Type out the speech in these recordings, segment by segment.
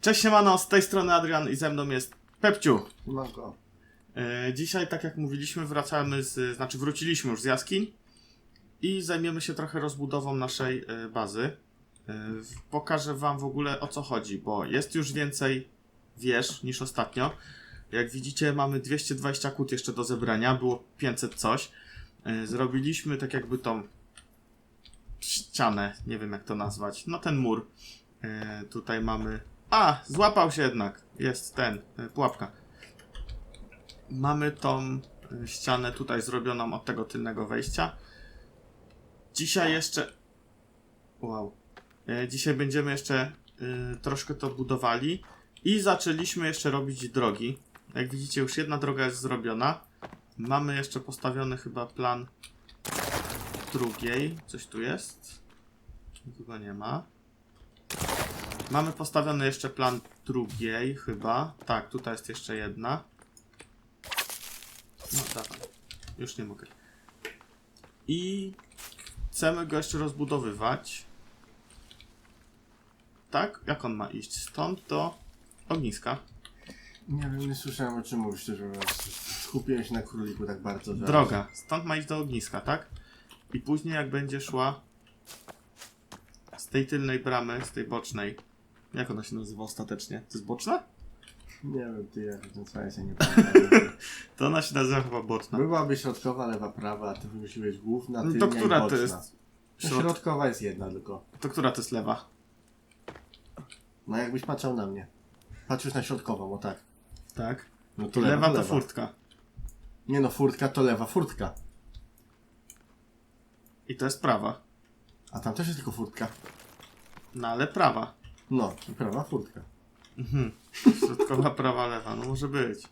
Cześć siemano, z tej strony Adrian i ze mną jest Pepciu. Mam go. E, dzisiaj, tak jak mówiliśmy, wracamy z, znaczy wróciliśmy już z jaskiń i zajmiemy się trochę rozbudową naszej e, bazy. E, pokażę wam w ogóle o co chodzi, bo jest już więcej wież niż ostatnio. Jak widzicie, mamy 220 kut jeszcze do zebrania, było 500 coś. Zrobiliśmy tak jakby tą ścianę, nie wiem jak to nazwać, no ten mur. Tutaj mamy... A, złapał się jednak. Jest ten, e, pułapka. Mamy tą y, ścianę tutaj zrobioną od tego tylnego wejścia. Dzisiaj jeszcze. Wow. E, Dzisiaj będziemy jeszcze troszkę to budowali. I zaczęliśmy jeszcze robić drogi. Jak widzicie, już jedna droga jest zrobiona. Mamy jeszcze postawiony chyba plan drugiej. Coś tu jest? Nikogo nie ma. Mamy postawiony jeszcze plan drugiej, chyba. Tak, tutaj jest jeszcze jedna. No dawaj. Już nie mogę. I chcemy go jeszcze rozbudowywać. Tak? Jak on ma iść? Stąd do ogniska. Nie wiem, nie słyszałem o czym mówisz, mówiąc. Skupiłem się na króliku tak bardzo, że... Droga. Stąd ma iść do ogniska, tak? I później jak będzie szła z tej tylnej bramy, z tej bocznej. Jak ona się nazywa ostatecznie? To jest boczna? Nie wiem, ty ten co ja się nie pamiętam. To ona się nazywa chyba boczna. Byłaby środkowa, lewa, prawa, a ty wymyśliłeś główna, No tylnia to która to jest? No, Środ... Środkowa jest jedna tylko. To która to jest lewa? No jakbyś patrzał na mnie. Patrzysz na środkową, o tak. Tak. No to lewa, lewa, to lewa. furtka. Nie no, furtka to lewa furtka. I to jest prawa. A tam też jest tylko furtka. No ale prawa. No, i prawa furtka. Mhm. Środkowa, prawa, lewa. No może być.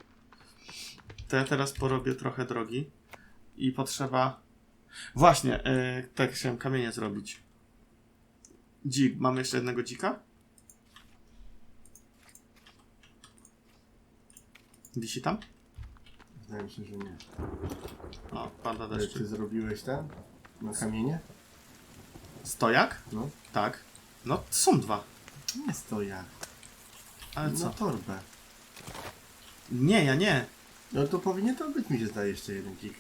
To ja teraz porobię trochę drogi. I potrzeba... Właśnie, yy, tak chciałem kamienie zrobić. Dzik. Mamy jeszcze jednego dzika? Wisi tam? Wydaje mi się, że nie. O, pada Ale deszcz. ty zrobiłeś ten? Na kamienie? Stojak? No. Tak. No, są dwa. Nie stoja. Ale co? torbę. Nie, ja nie. No to powinien to być, mi się zdaje, jeszcze jeden kik.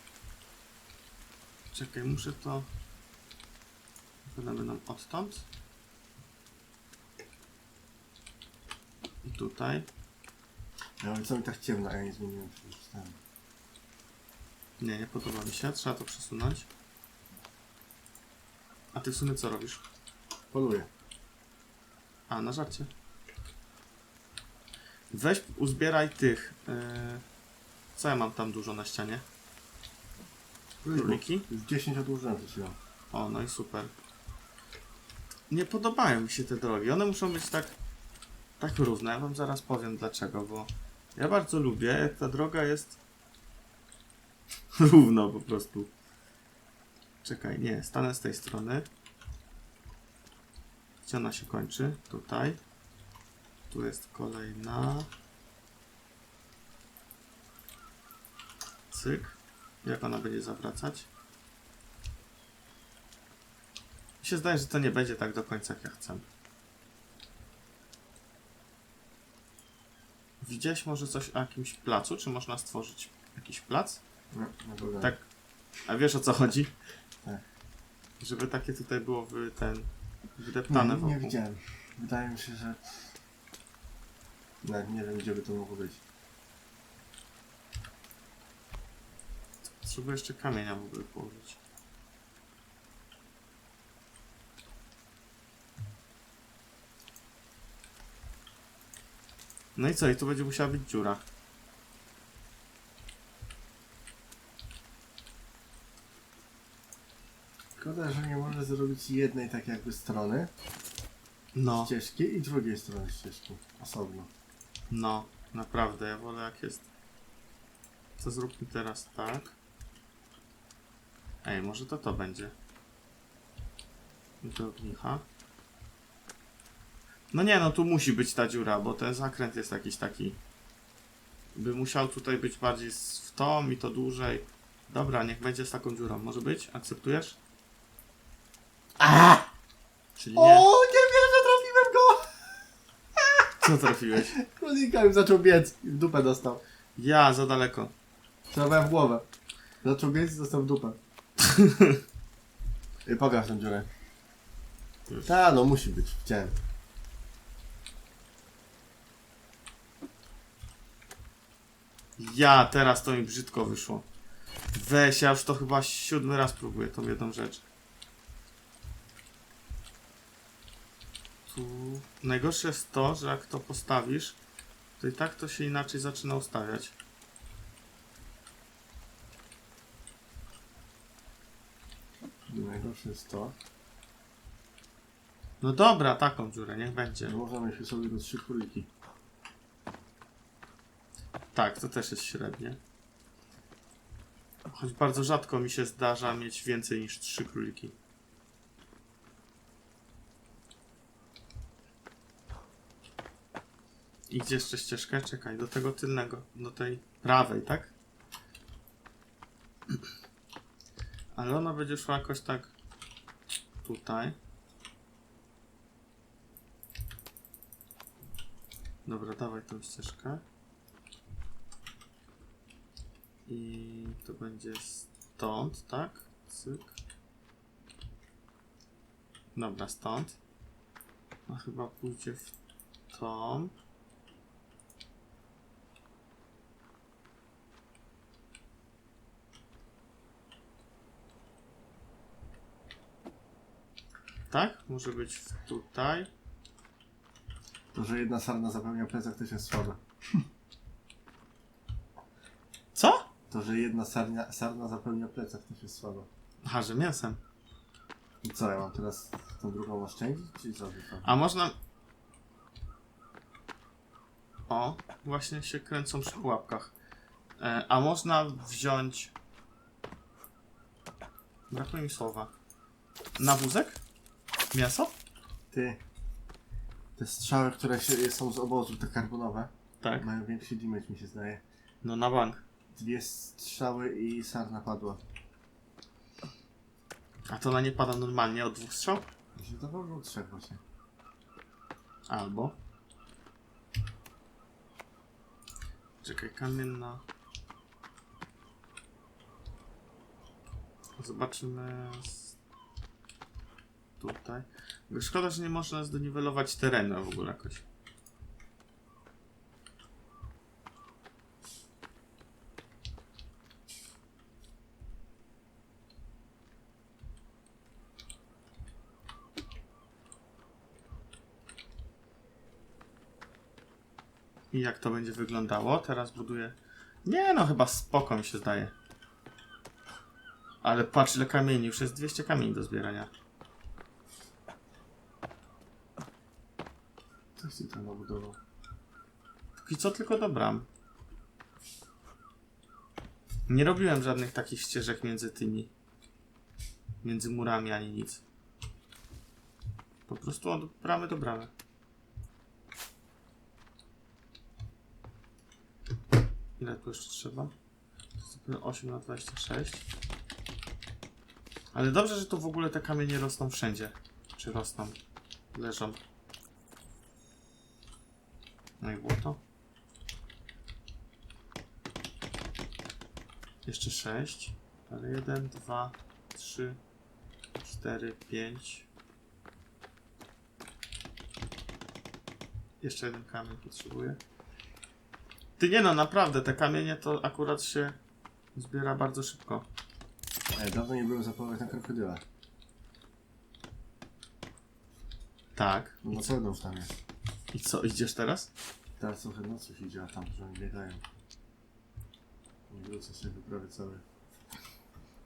Czekaj, muszę to... Wykonamy nam odtąd. I tutaj. No ale co mi tak ciemno, a ja nie zmieniłem ten. Nie, nie podoba mi się. Trzeba to przesunąć. A ty w sumie co robisz? Poluję. A, na żarcie. Weź, uzbieraj tych. Yy... Co ja mam tam dużo na ścianie? Króliki? Już 10 odłożyłem przed chwilą. O, no i super. Nie podobają mi się te drogi. One muszą być tak, tak równe. Ja wam zaraz powiem dlaczego, bo ja bardzo lubię, jak ta droga jest równo po prostu. Czekaj, nie, stanę z tej strony. Gdzie ona się kończy? Tutaj. Tu jest kolejna. Cyk. Jak ona będzie zawracać? Mi się zdaje, że to nie będzie tak do końca jak ja chcę. Widziałeś może coś o jakimś placu? Czy można stworzyć jakiś plac? No. Tak. A wiesz o co chodzi? Tak. Żeby takie tutaj było wy, ten Nie, wydeptane nie, nie wokół. widziałem. Wydaje mi się, że... Nawet nie wiem, gdzie by to mogło być. Potrzebuję jeszcze kamienia ogóle położyć. No i co? I tu będzie musiała być dziura. Szkoda, że nie może zrobić jednej tak jakby strony No, ścieżki i drugiej strony ścieżki. Osobno. no, naprawdę, ja wolę jak jest. Co zróbmy teraz tak? Ej, może to to będzie. I do ognicha. No nie, no tu musi być ta dziura, bo ten zakręt jest jakiś taki. By musiał tutaj być bardziej z- w tą i to dłużej. Dobra, niech będzie z taką dziurą. Może być? Akceptujesz? A! Czyli nie? O, nie wierzę, trafiłem go! Co trafiłeś? Królika już zaczął biec i w dupę dostał. Ja, za daleko. Celowałem w głowę. Zaczął biec i dostał w dupę. I pokaż tę dziurę. Już. Ta, no musi być. Chciałem. Ja, teraz to mi brzydko wyszło. Weź, ja już to chyba siódmy raz próbuję tą jedną rzecz. Tu... Najgorsze jest to, że jak to postawisz, to i tak to się inaczej zaczyna ustawiać. Najgorsze jest to, No dobra, taką dziurę, niech będzie. że można mieć w sobie tylko trzy króliki. Tak, to też jest średnie. Choć bardzo rzadko mi się zdarza mieć więcej niż trzy króliki. I gdzie jeszcze ścieżkę? Czekaj, do tego tylnego, do tej prawej, tak? Ale ona będzie szła jakoś tak tutaj. Dobra, dawaj tą ścieżkę. I to będzie stąd, tak? Cyk. Dobra, stąd. A chyba pójdzie w tą. Tak? Może być tutaj. To, że jedna sarna zapełnia plecak też jest słabe. Co? To, że jedna sarnia, sarna zapełnia plecak też jest słabe. Aha, że mięsem. I co, ja mam teraz tą drugą oszczędzić, czy co? A można. O, właśnie się kręcą przy pułapkach. E, a można wziąć. Brakuje mi słowa. Na wózek? Mięso? Ty, te strzały, które się, są z obozu, te karbonowe, Tak. mają większy damage mi się zdaje. No na bank. Dwie strzały i sarna padła. A to na nie pada normalnie od dwóch strzał? Mi się że od trzech właśnie. Albo. Czekaj, kamienna. Zobaczymy. z- Tutaj. Szkoda, że nie można zdeniwelować terenu w ogóle jakoś. I jak to będzie wyglądało? Teraz buduję. Nie no, chyba spoko mi się zdaje. Ale patrz ile kamieni, już jest 200 kamieni do zbierania. Coś ty tam nabudował. Póki co tylko do bram. Nie robiłem żadnych takich ścieżek między tymi. Między murami ani nic. Po prostu od bramy do bramy. Ile tu jeszcze trzeba? To jest dopiero 8 na 26. Ale dobrze, że tu w ogóle te kamienie rosną wszędzie. Czy rosną? Leżą. No i było to. Jeszcze 6. Ale 1, 2, 3, 4, 5. Jeszcze jeden kamień potrzebuję. Ty nie no, naprawdę, te kamienie to akurat się zbiera bardzo szybko. Dawno nie byłem zapalować na krokodyla. Tak. No pewno już tam jest. I co, idziesz teraz? Teraz trochę nocą się idzie, a tam, że oni biegają. Nie wrócę sobie wyprawy cały.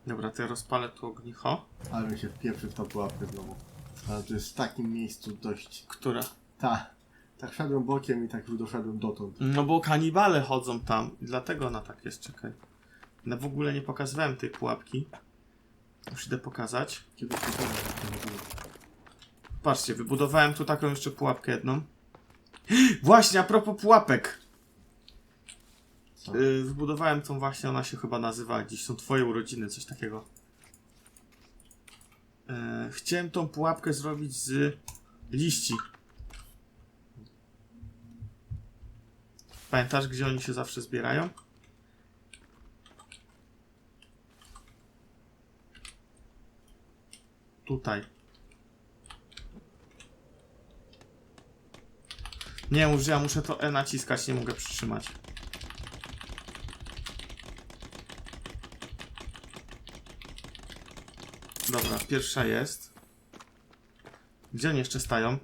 Dobra, to ja rozpalę tu ognicho. Ale mi się wpieprzy w tą pułapkę znowu. Ale to jest w takim miejscu dość... Która? Ta. Tak szedłem bokiem i tak już doszedłem dotąd. No bo kanibale chodzą tam i dlatego ona tak jest, czekaj. No w ogóle nie pokazywałem tej pułapki. Już idę pokazać. To wygląda. Patrzcie, wybudowałem tu taką jeszcze pułapkę jedną. Właśnie, a propos pułapek. Yy, wybudowałem tą właśnie, ona się chyba nazywa, dziś są twoje urodziny, coś takiego. Yy, chciałem tą pułapkę zrobić z liści. Pamiętasz, gdzie oni się zawsze zbierają? Tutaj. Nie mów, ja muszę to E naciskać, nie mogę przytrzymać. Dobra, pierwsza jest. Gdzie oni jeszcze stają?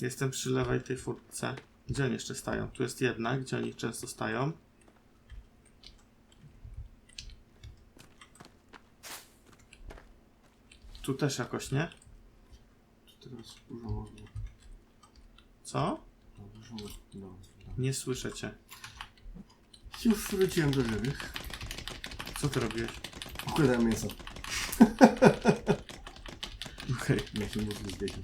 Jestem przy lewej tej furtce. Gdzie oni jeszcze stają? Tu jest jedna, gdzie oni często stają. Tu też jakoś, nie? Teraz dużo można. Co? No, dużo można. No, no. Nie słyszę cię. Już wróciłem do żywych. Co ty robiłeś? Układałem mięso. Okej. Ja się muszę zbiegać.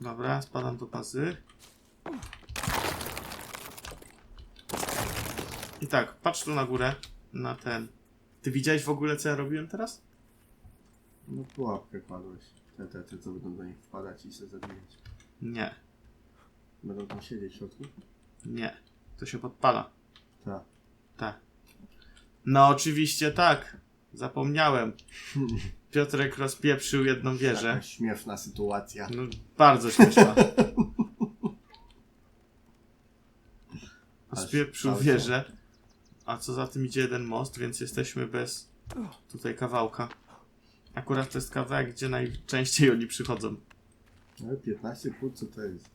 Dobra, spadam do bazy. I tak, patrz tu na górę, na ten. Ty widziałeś w ogóle, co ja robiłem teraz? No pułapkę kładłeś. Te, te, te, co będą do nich wpadać i się zabijać. Nie, Będą tam siedzieć w środku? nie. To się podpala. Tak. Tak. No oczywiście tak. Zapomniałem. Piotrek rozpieprzył jedną wieżę. Jaka śmieszna sytuacja. No, bardzo śmieszna. Rozpieprzył wieżę. A co za tym idzie jeden most, więc jesteśmy bez tutaj kawałka. Akurat to jest kawałek, gdzie najczęściej oni przychodzą. Ale 15 płód, co to jest?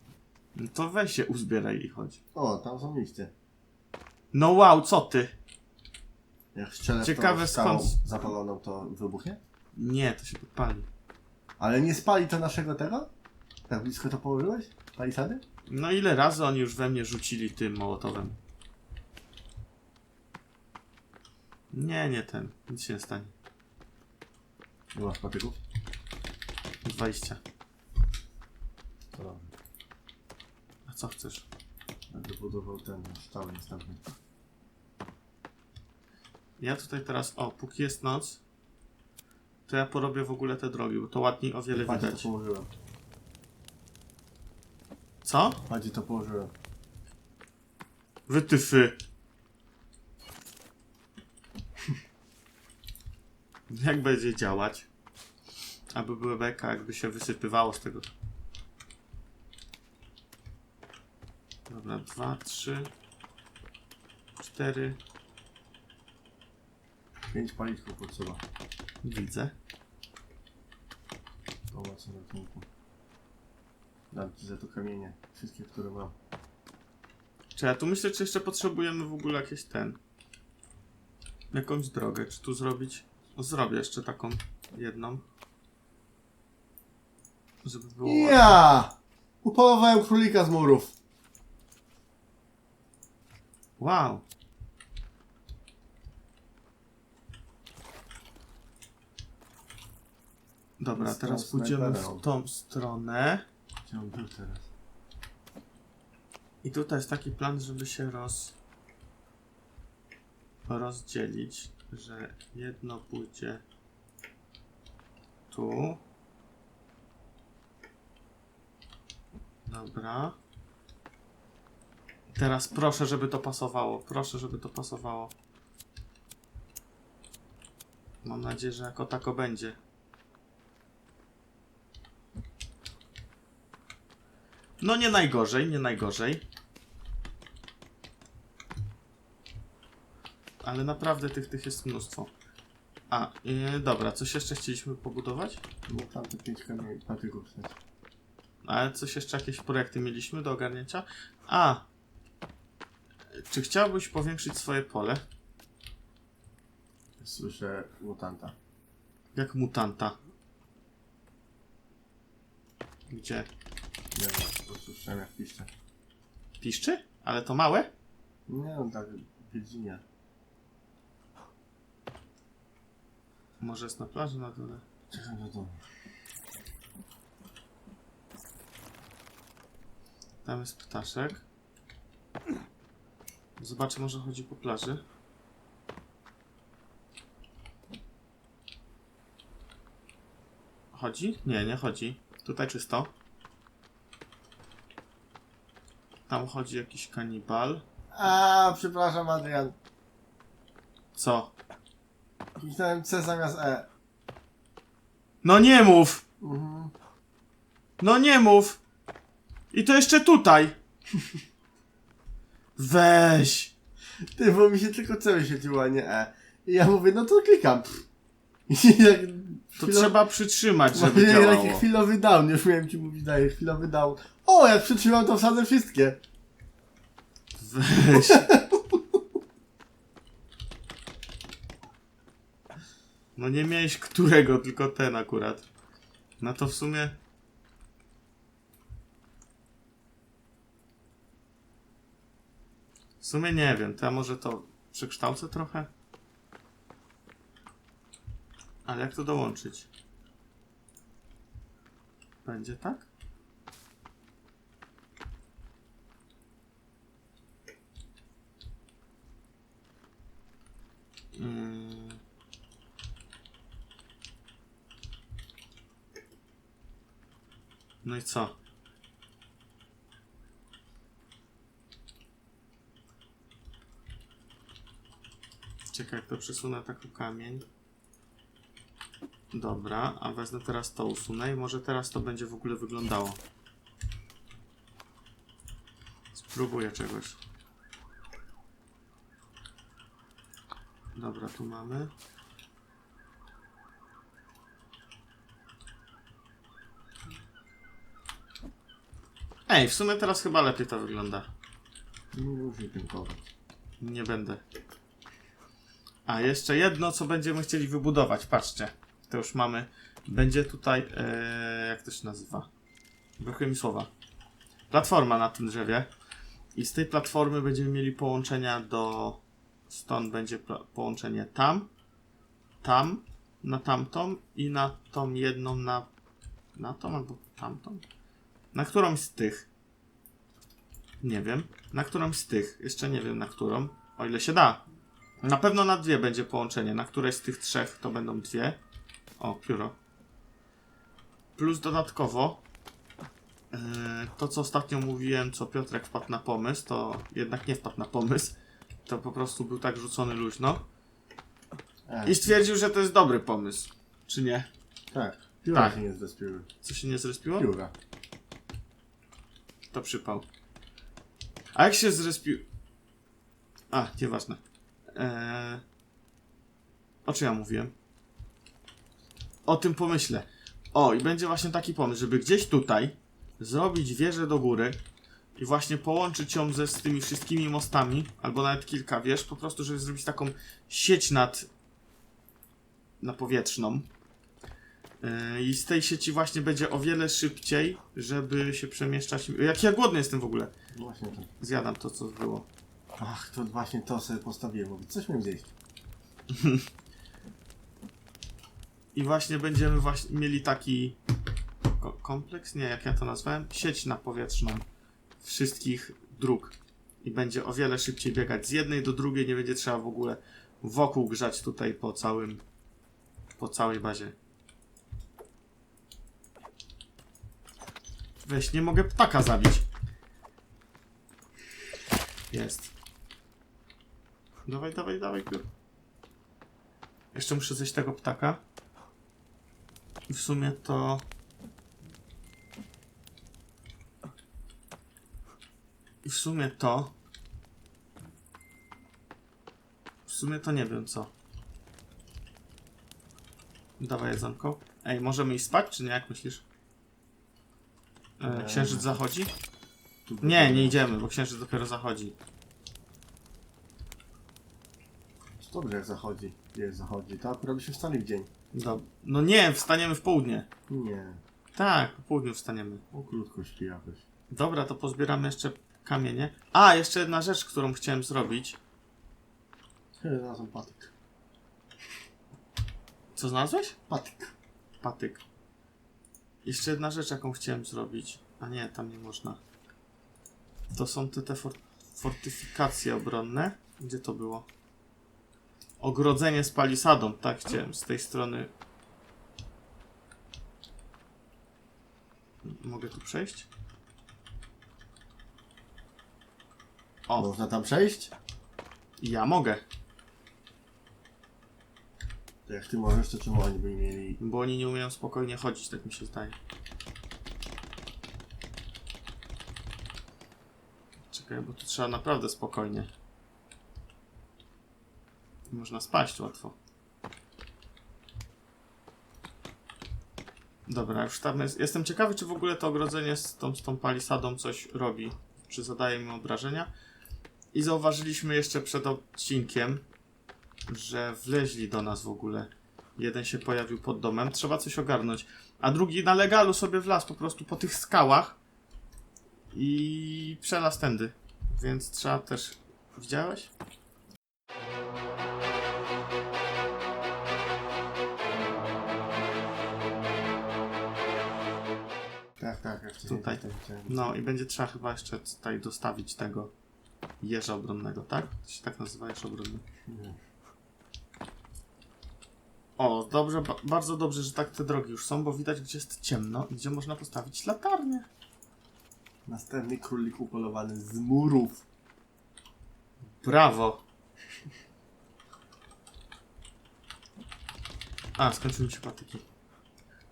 No to weź się uzbieraj i chodź. O, tam są liście. No wow, co ty? Jak strzelę Ciekawe w tą skąd- zapaloną, to wybuchnie? Nie, to się podpali. Ale nie spali to naszego tego? Tak blisko to położyłeś? Palisady? No ile razy oni już we mnie rzucili tym mołotowem? Nie, nie ten. Nic się nie stanie. Nie masz patyków? 20. To dobrze. A co chcesz? Będę budował ten ształy następny. Ja tutaj teraz, o, póki jest noc, to ja porobię w ogóle te drogi, bo to ładniej o wiele Padzie to widać. położyłem. Co? Padzie to położyłem. Wytyfy. Jak będzie działać? Aby były beka, jakby się wysypywało z tego. Dobra, dwa, trzy, cztery. Pięć paliczków potrzeba. Widzę. Pomocy ratunku. Dam ci za to kamienie. Wszystkie, które mam. Czy ja tu myślę, czy jeszcze potrzebujemy w ogóle jakieś ten. Jakąś drogę, czy tu zrobić? Zrobię jeszcze taką jedną. Żeby było. Ja! Upolowałem królika z murów. Wow. Dobra, Z tą teraz pójdziemy snajperą. w tą stronę. Gdzie on był teraz? I tutaj jest taki plan, żeby się roz... rozdzielić, że jedno pójdzie tu. Dobra. Teraz proszę, żeby to pasowało. Proszę, żeby to pasowało. Mam nadzieję, że jako tako będzie. No nie najgorzej, nie najgorzej. Ale naprawdę tych, tych jest mnóstwo. A, yy, dobra, coś jeszcze chcieliśmy pobudować? No tam te pięć kamieni, patyków stać. Ale coś jeszcze, jakieś projekty mieliśmy do ogarnięcia? A! Czy chciałbyś powiększyć swoje pole? Słyszę mutanta. Jak mutanta. Gdzie? Nie wiem, po prostu słyszałem jak piszcze. Piszczy? Ale to małe? Nie no, tak w Może jest na plaży na dole. Czekam do domu. Tam jest ptaszek. Zobaczę, może chodzi po plaży. Chodzi? Nie, nie chodzi. Tutaj czysto. Tam chodzi jakiś kanibal. A, przepraszam, Adrian. Co? Kliknąłem C zamiast E. No nie mów! Mhm. No nie mów! I to jeszcze tutaj! Weź! Ty, bo mi się tylko C wyświetliło, a nie E. I ja mówię, no to klikam. I jak To chwilo- trzeba przytrzymać, żeby Mówię, działało. chwilowy down, już miałem ci mówić, daję chwilowy down. O, jak przytrzymam, to wsadzę wszystkie. Weź. No nie miałeś którego, tylko ten akurat. No to w sumie... W sumie nie wiem, to ja może to przekształcę trochę? Ale jak to dołączyć? Będzie tak? Mm. No i co? Czekaj, jak to przesunę tak o kamień. Dobra, a wezmę teraz to usunę i może teraz to będzie w ogóle wyglądało. Spróbuję czegoś. Dobra, tu mamy. Ej, w sumie teraz chyba lepiej to wygląda. Nie musi pękować. Nie będę. A jeszcze jedno, co będziemy chcieli wybudować. Patrzcie, to już mamy. Będzie tutaj, e, jak to się nazywa? Brakuje mi słowa. Platforma na tym drzewie. I z tej platformy będziemy mieli połączenia do. Stąd będzie połączenie tam, tam, na tamtą i na tą jedną na. Na tą albo tamtą? Na którąś z tych. Nie wiem. Na którąś z tych. Jeszcze nie wiem na którą. O ile się da. Na pewno na dwie będzie połączenie. Na któreś z tych trzech to będą dwie. O, pióro. Plus dodatkowo yy, to, co ostatnio mówiłem, co Piotrek wpadł na pomysł, to jednak nie wpadł na pomysł. To po prostu był tak rzucony luźno. E, I stwierdził, że to jest dobry pomysł. Czy nie? tak. Pióra Tak. się nie zrespiły. Co się nie zrespiło? Pióra. To przypał. A jak się zrespił... A, nieważne. Eee... O czym ja mówiłem? O tym pomyślę. O, i będzie właśnie taki pomysł, żeby gdzieś tutaj zrobić wieżę do góry i właśnie połączyć ją ze z tymi wszystkimi mostami, albo nawet kilka wież, po prostu, żeby zrobić taką sieć nad... na powietrzną. Yy, I z tej sieci właśnie będzie o wiele szybciej, żeby się przemieszczać. Jak ja głodny jestem w ogóle. Właśnie to. Zjadam to, co było. Ach, to właśnie to sobie postawiłem. Mówię, coś miałem zjeść. I właśnie będziemy właśnie mieli taki ko kompleks, nie, jak ja to nazwałem, sieć napowietrzną wszystkich dróg. I będzie o wiele szybciej biegać z jednej do drugiej, nie będzie trzeba w ogóle wokół grzać tutaj po całym, po całej bazie. Weź, nie mogę ptaka zabić. Jest. Dawaj, dawaj, dawaj. Jeszcze muszę zejść tego ptaka. I w sumie to... I w sumie to... W sumie to nie wiem co. Dawaj jedzonko. Ej, możemy iść spać, czy nie? Jak myślisz? E, księżyc zachodzi? Nie, nie idziemy, bo księżyc dopiero zachodzi. Dobrze jak zachodzi. Jak zachodzi. To akurat by się wstali w dzień. Dob no nie, wstaniemy w południe. Nie. Tak, po południu wstaniemy. O krótko śpi jakoś. Dobra, to pozbieramy jeszcze kamienie. A, jeszcze jedna rzecz, którą chciałem zrobić. Chyba znalazłem patyk. Co znalazłeś? Patyk. Patyk. Jeszcze jedna rzecz, jaką chciałem zrobić. A nie, tam nie można. To są te, te for fortyfikacje obronne. Gdzie to było? Ogrodzenie z palisadą, tak chciałem. Z tej strony. Mogę tu przejść? O, Można tam przejść? ja mogę, To jak ty możesz, to czemu oni by mieli... bo oni nie umieją spokojnie chodzić, tak mi się zdaje. Czekaj, bo tu trzeba naprawdę spokojnie. Można spaść łatwo. Dobra, już tam jest. Jestem ciekawy, czy w ogóle to ogrodzenie z tą, z tą palisadą coś robi. Czy zadaje im obrażenia. I zauważyliśmy jeszcze przed odcinkiem, że wleźli do nas w ogóle. Jeden się pojawił pod domem, trzeba coś ogarnąć. A drugi na legalu sobie wlazł po prostu po tych skałach i przelazł tędy. Więc trzeba też. Widziałeś? Tak, tak, Tutaj. No i będzie trzeba chyba jeszcze tutaj dostawić tego jeża obronnego, tak? To się tak nazywa jeż obronny. Nie. O, dobrze, ba bardzo dobrze, że tak te drogi już są, bo widać gdzie jest ciemno i gdzie można postawić latarnię. Następny królik upolowany z murów. Brawo! A, skończyły się patyki.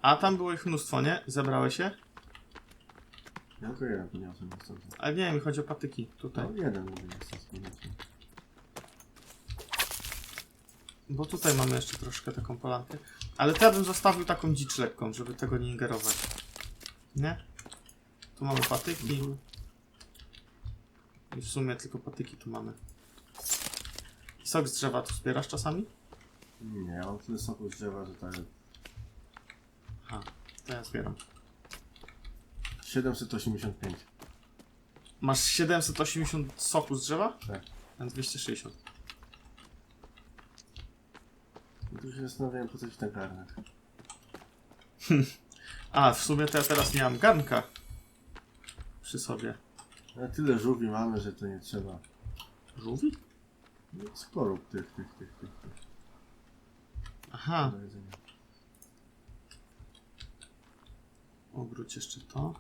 A tam było ich mnóstwo, nie? Zebrałeś się? Ja tylko jeden podniosłem. Ale nie, mi chodzi o patyki tutaj. No jeden mówię. Bo tutaj mamy jeszcze troszkę taką polankę. Ale to ja bym zostawił taką dzicz lekką, żeby tego nie ingerować. Nie? Tu mamy patyki. I w sumie tylko patyki tu mamy. I sok z drzewa tu zbierasz czasami? Nie, ja mam tyle soku z drzewa, że tak... Aha, to ja zbieram. 785. Masz 780 soku z drzewa? Tak. A 260. Tu się zastanawiałem po coś w ten garnek. A, w sumie to ja teraz nie mam garnka przy sobie. Ale tyle żółwi mamy, że to nie trzeba. Żółwi? No, Sporo tych, tych, tych, tych, tych Aha, do jedzenia. obróć jeszcze to.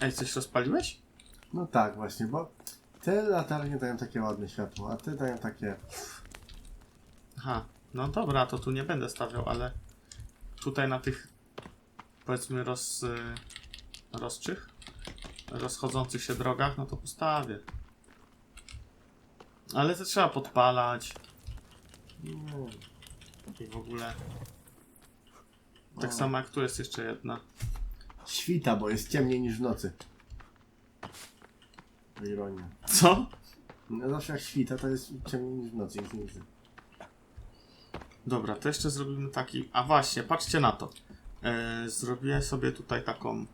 Ej, coś rozpaliłeś? No tak właśnie, bo te latarnie dają takie ładne światło, a te dają takie... Aha, no dobra, to tu nie będę stawiał, ale tutaj na tych powiedzmy roz, y, rozczych, rozchodzących się drogach, no to postawię. Ale to trzeba podpalać i w ogóle. Tak O. samo jak tu jest jeszcze jedna. Świta, bo jest ciemniej niż w nocy. Ironia. Co? No zawsze jak świta, to jest ciemniej niż w nocy, nic nie widzę. Dobra, to jeszcze zrobimy taki. A właśnie, patrzcie na to. E, zrobię sobie tutaj taką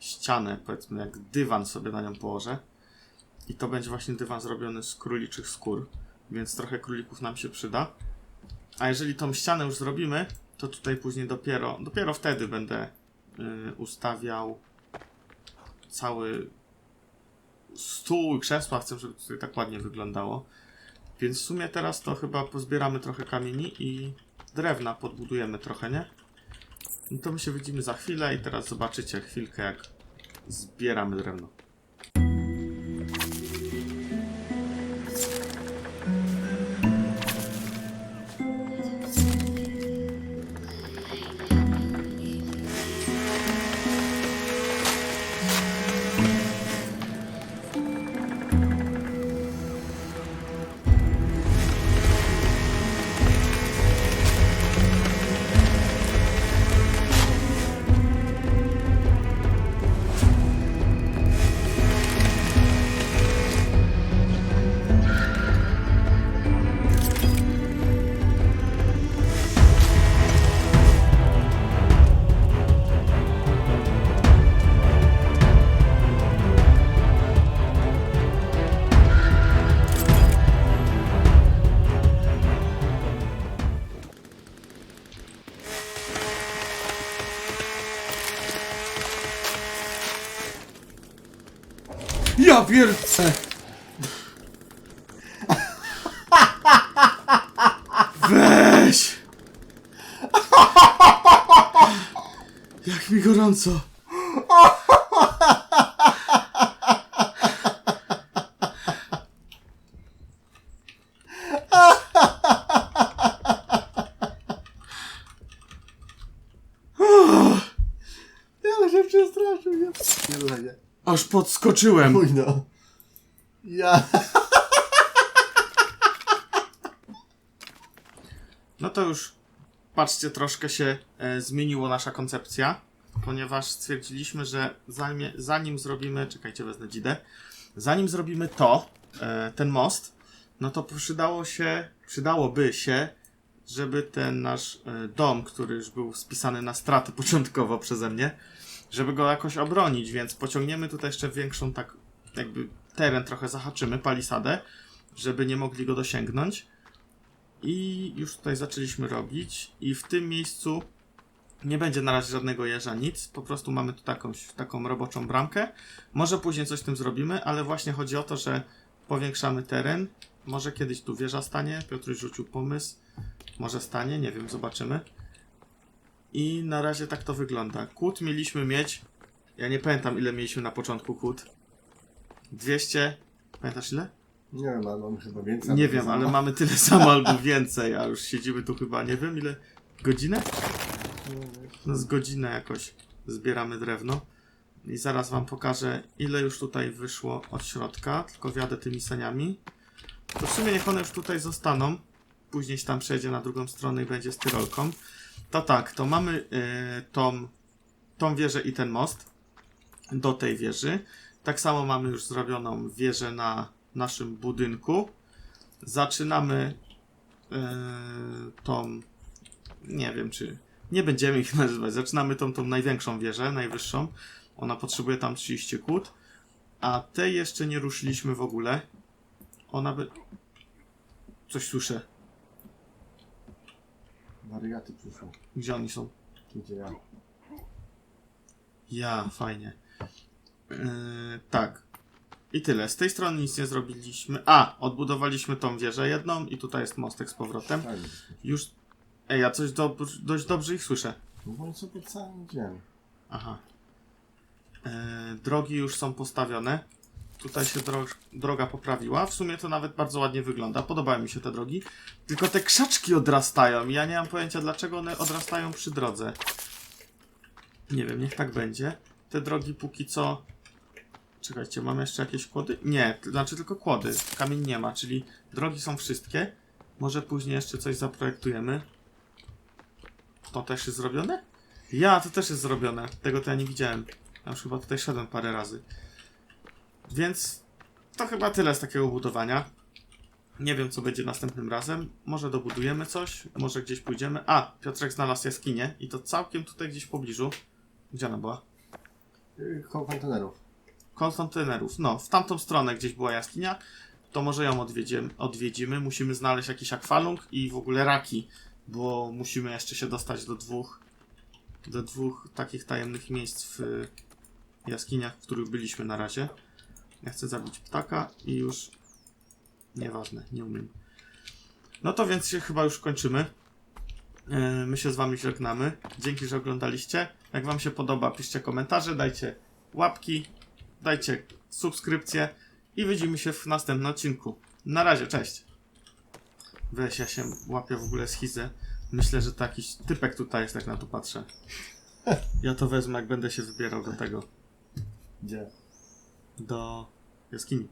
ścianę, powiedzmy, jak dywan sobie na nią położę. I to będzie właśnie dywan zrobiony z króliczych skór, więc trochę królików nam się przyda. A jeżeli tą ścianę już zrobimy, to tutaj później dopiero, dopiero wtedy będę y, ustawiał cały stół i krzesła. Chcę, żeby tutaj tak ładnie wyglądało. Więc w sumie teraz to chyba pozbieramy trochę kamieni i drewna podbudujemy trochę, nie? No to my się widzimy za chwilę i teraz zobaczycie chwilkę jak zbieramy drewno. papierce! Weź! Jak mi gorąco! Podskoczyłem. Mój no. Ja... No to już, patrzcie, troszkę się e, zmieniło nasza koncepcja, ponieważ stwierdziliśmy, że zanim, zanim zrobimy, czekajcie, wezmę dzidę, zanim zrobimy to, e, ten most, no to przydało się, przydałoby się, żeby ten nasz e, dom, który już był spisany na straty początkowo przeze mnie, żeby go jakoś obronić, więc pociągniemy tutaj jeszcze większą tak jakby teren trochę zahaczymy, palisadę, żeby nie mogli go dosięgnąć. I już tutaj zaczęliśmy robić. I w tym miejscu nie będzie na razie żadnego jeża, nic. Po prostu mamy tu taką, taką roboczą bramkę. Może później coś z tym zrobimy, ale właśnie chodzi o to, że powiększamy teren. Może kiedyś tu wieża stanie. Piotruś rzucił pomysł. Może stanie, nie wiem, zobaczymy. I na razie tak to wygląda. Kłód mieliśmy mieć. Ja nie pamiętam ile mieliśmy na początku kłód. 200. Pamiętasz ile? Nie wiem, ale mam chyba więcej. Nie wiem, ale mamy tyle samo albo więcej, a już siedzimy tu chyba, nie wiem ile, godzinę? No z godzinę jakoś zbieramy drewno. I zaraz wam pokażę, ile już tutaj wyszło od środka, tylko wjadę tymi saniami. To w sumie niech one już tutaj zostaną. Później się tam przejdzie na drugą stronę i będzie z tyrolką. To tak, to mamy y, tą, tą wieżę i ten most do tej wieży. Tak samo mamy już zrobioną wieżę na naszym budynku. Zaczynamy yy, tą. Nie wiem, czy. Nie będziemy ich nazywać. Zaczynamy tą, tą największą wieżę, najwyższą. Ona potrzebuje tam 30 kłód. A tej jeszcze nie ruszyliśmy w ogóle. Ona by. Coś słyszę. Wariaty przyszły. Gdzie oni są? Gdzie ja? Ja, fajnie. Yy, tak. I tyle. Z tej strony nic nie zrobiliśmy. A, odbudowaliśmy tą wieżę jedną i tutaj jest mostek z powrotem. Fajnie. Już. Ej, ja coś do, dość dobrze ich słyszę. No bo co po całym dzień. Aha. E, drogi już są postawione. Tutaj się dro droga poprawiła. W sumie to nawet bardzo ładnie wygląda. Podobają mi się te drogi. Tylko te krzaczki odrastają. i Ja nie mam pojęcia, dlaczego one odrastają przy drodze. Nie wiem, niech tak będzie. Te drogi póki co. Czekajcie, mam jeszcze jakieś kłody? Nie, znaczy tylko kłody. Kamień nie ma, czyli drogi są wszystkie. Może później jeszcze coś zaprojektujemy. To też jest zrobione? Ja, to też jest zrobione. Tego to ja nie widziałem. Ja już chyba tutaj szedłem parę razy. Więc to chyba tyle z takiego budowania. Nie wiem, co będzie następnym razem. Może dobudujemy coś, może gdzieś pójdziemy. A, Piotrek znalazł jaskinię i to całkiem tutaj gdzieś w pobliżu. Gdzie ona była? Yy, Koło kontenerów. Koło kontenerów. No, w tamtą stronę gdzieś była jaskinia. To może ją odwiedzimy. odwiedzimy. Musimy znaleźć jakiś akwalung i w ogóle raki, bo musimy jeszcze się dostać do dwóch do dwóch takich tajemnych miejsc w jaskiniach, w których byliśmy na razie. Ja chcę zabić ptaka i już nieważne, nie umiem. No to więc się chyba już kończymy. Yy, My się z wami żegnamy. Dzięki, że oglądaliście. Jak wam się podoba, piszcie komentarze, dajcie łapki, dajcie subskrypcję i widzimy się w następnym odcinku. Na razie, cześć. Weź, ja się łapię w ogóle schizę. Myślę, że to jakiś typek tutaj jest, jak na to patrzę. Ja to wezmę, jak będę się wybierał do tego, Gdzie? Do jaskini.